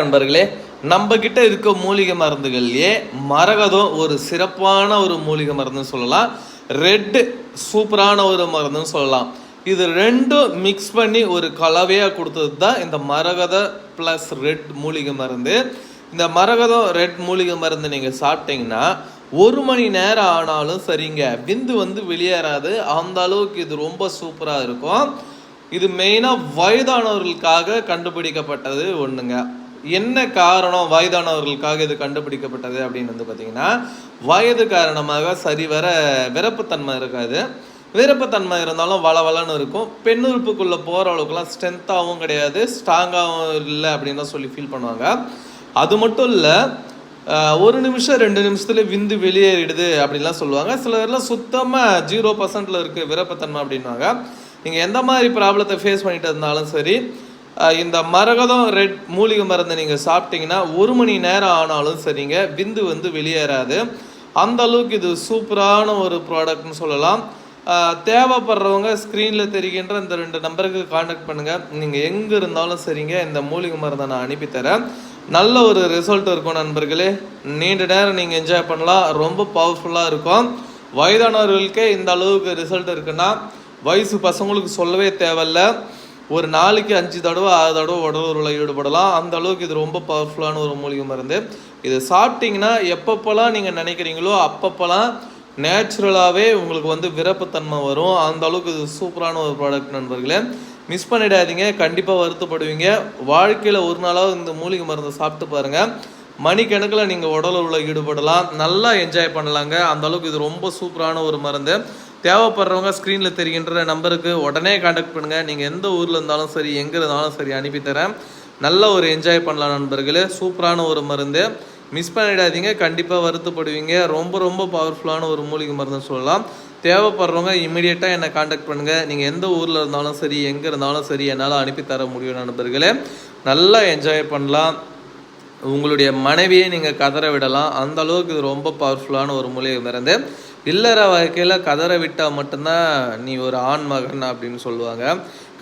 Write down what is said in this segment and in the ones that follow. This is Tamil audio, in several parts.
நண்பர்களே நம்ம கிட்ட இருக்க மூலிகை மருந்துகள்லயே மரகதம் ஒரு சிறப்பான ஒரு மூலிகை மருந்துன்னு சொல்லலாம். ரெட் சூப்பரான ஒரு மருந்துன்னு சொல்லலாம். இது ரெண்டும் மிக்ஸ் பண்ணி ஒரு கலவையாக கொடுத்தது தான் இந்த மரகத ப்ளஸ் ரெட் மூலிகை மருந்து. இந்த மரகதம் ரெட் மூலிகை மருந்து நீங்கள் சாப்பிட்டீங்கன்னா ஒரு மணி நேரம் ஆனாலும் சரிங்க. விந்து வந்து வெளியேறாது. அந்த அளவுக்கு இது ரொம்ப சூப்பராக இருக்கும். இது மெயினாக வயதானவர்களுக்காக கண்டுபிடிக்கப்பட்டது ஒன்றுங்க என்ன காரணம் வயதானவர்களுக்காக இது கண்டுபிடிக்கப்பட்டது அப்படின்னு வந்து பார்த்தீங்கன்னா வயது காரணமாக சரிவர விரப்புத்தன்மை இருக்காது. விருப்பத்தன்மை இருந்தாலும் வளவலன்னு இருக்கும். பெண் உறுப்புக்குள்ளே போகிற அளவுக்குலாம் ஸ்ட்ரென்த்தாகவும் கிடையாது ஸ்ட்ராங்காகவும் இல்லை அப்படின்னு சொல்லி ஃபீல் பண்ணுவாங்க. அது மட்டும் இல்லை ஒரு நிமிஷம் ரெண்டு நிமிஷத்துல விந்து வெளியேறிடுது அப்படின்லாம் சொல்லுவாங்க. சில பேர்லாம் சுத்தமாக ஜீரோ பர்சன்டில் இருக்குது விருப்பத்தன்மை அப்படின்வாங்க நீங்கள் எந்த மாதிரி ப்ராப்ளத்தை ஃபேஸ் பண்ணிட்டு இருந்தாலும் சரி இந்த மரகதம் ரெட் மூலிகை மருந்தை நீங்கள் சாப்பிட்டீங்கன்னா ஒரு மணி நேரம் ஆனாலும் சரிங்க விந்து வந்து வெளியேறாது. அந்த அளவுக்கு இது சூப்பரான ஒரு ப்ராடக்ட்னு சொல்லலாம். தேவைப்படுறவங்க ஸ்க்ரீனில் தெரிகின்ற இந்த ரெண்டு நம்பருக்கு காண்டாக்ட் பண்ணுங்கள் நீங்கள் எங்கே இருந்தாலும் சரிங்க இந்த மூலிகை மருந்தை நான் அனுப்பித்தரேன் நல்ல ஒரு ரிசல்ட் இருக்கும் நண்பர்களே. நீண்ட நேரம் நீங்கள் என்ஜாய் பண்ணலாம். ரொம்ப பவர்ஃபுல்லாக இருக்கும். வயதானவர்களுக்கே இந்த அளவுக்கு ரிசல்ட் இருக்குன்னா வயசு பசங்களுக்கு சொல்லவே தேவையில்ல. ஒரு நாளைக்கு அஞ்சு தடவை ஆறு தடவை உடலுறவில் ஈடுபடலாம். அந்த அளவுக்கு இது ரொம்ப பவர்ஃபுல்லான ஒரு மூலிகை மருந்து. இது சாப்பிட்டீங்கன்னா எப்பப்போலாம் நீங்கள் நினைக்கிறீங்களோ அப்பப்போலாம் நேச்சுரலாகவே உங்களுக்கு வந்து விரப்புத்தன்மை வரும். அந்த அளவுக்கு இது சூப்பரான ஒரு ப்ராடக்ட் நண்பர்களே. மிஸ் பண்ணிடாதீங்க. கண்டிப்பாக வருத்தப்படுவீங்க. வாழ்க்கையில் ஒரு நாளாவது இந்த மூலிகை மருந்தை சாப்பிட்டு பாருங்கள் மணிக்கணக்கில் நீங்கள் உடலுறவில் ஈடுபடலாம். நல்லா என்ஜாய் பண்ணலாங்க. அந்த அளவுக்கு இது ரொம்ப சூப்பரான ஒரு மருந்து. தேவைப்படுறவங்க ஸ்க்ரீனில் தெரிகின்ற நம்பருக்கு உடனே காண்டாக்ட் பண்ணுங்கள் நீங்கள் எந்த ஊரில் இருந்தாலும் சரி எங்கே இருந்தாலும் சரி அனுப்பித்தரேன் நல்ல ஒரு என்ஜாய் பண்ணலாம் நண்பர்களே. சூப்பரான ஒரு மருந்து. மிஸ் பண்ணிடாதீங்க. கண்டிப்பாக வருத்தப்படுவீங்க. ரொம்ப ரொம்ப பவர்ஃபுல்லான ஒரு மூலிகை மருந்துன்னு சொல்லலாம். தேவைப்படுறவங்க இமீடியட்டாக என்னை காண்டாக்ட் பண்ணுங்கள் நீங்கள் எந்த ஊரில் இருந்தாலும் சரி எங்கே இருந்தாலும் சரி என்னால் அனுப்பி தர முடியும் நண்பர்களே. நல்லா என்ஜாய் பண்ணலாம். உங்களுடைய மனைவியை நீங்கள் கதற விடலாம். அந்த அளவுக்கு இது ரொம்ப பவர்ஃபுல்லான ஒரு மூலிகை மருந்து. இல்லற வாழ்க்கையில் கதற விட்டால் மட்டும்தான் நீ ஒரு ஆண் மகன் அப்படின்னு சொல்லுவாங்க.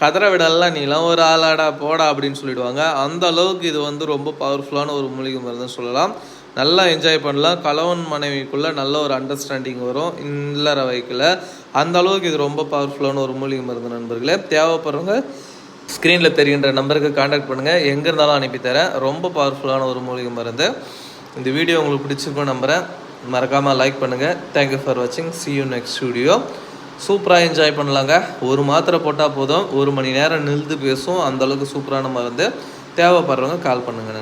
கதற விடலாம் நீலாம் ஒரு ஆளாடா போடா அப்படின்னு சொல்லிடுவாங்க. அந்த அளவுக்கு இது வந்து ரொம்ப பவர்ஃபுல்லான ஒரு மூலிகை மருந்துன்னு சொல்லலாம். நல்லா என்ஜாய் பண்ணலாம். கலவன் மனைவிக்குள்ளே நல்ல ஒரு அண்டர்ஸ்டாண்டிங் வரும் இல்லற வைக்கல அந்த அளவுக்கு இது ரொம்ப பவர்ஃபுல்லான ஒரு மூலிகை மருந்து நண்பர்களே. தேவைப்படுறவங்க ஸ்க்ரீனில் தெரிகின்ற நம்பருக்கு காண்டாக்ட் பண்ணுங்கள் எங்கே இருந்தாலும் அனுப்பித்தரேன் ரொம்ப பவர்ஃபுல்லான ஒரு மூலிகை மருந்து. இந்த வீடியோ உங்களுக்கு பிடிச்சிருக்கும் நம்புகிறேன் மறக்காமல் லைக் பண்ணுங்கள் தேங்க்யூ ஃபார் வாட்சிங் சி யூ நெக்ஸ்ட் ஸ்டுடியோ சூப்பராக என்ஜாய் பண்ணலாங்க. ஒரு மாத்திரை போட்டால் போதும். ஒரு மணி நேரம் நிறுத்து பேசும் அந்தளவுக்கு சூப்பரான மருந்து தேவைப்படுறவங்க கால் பண்ணுங்க.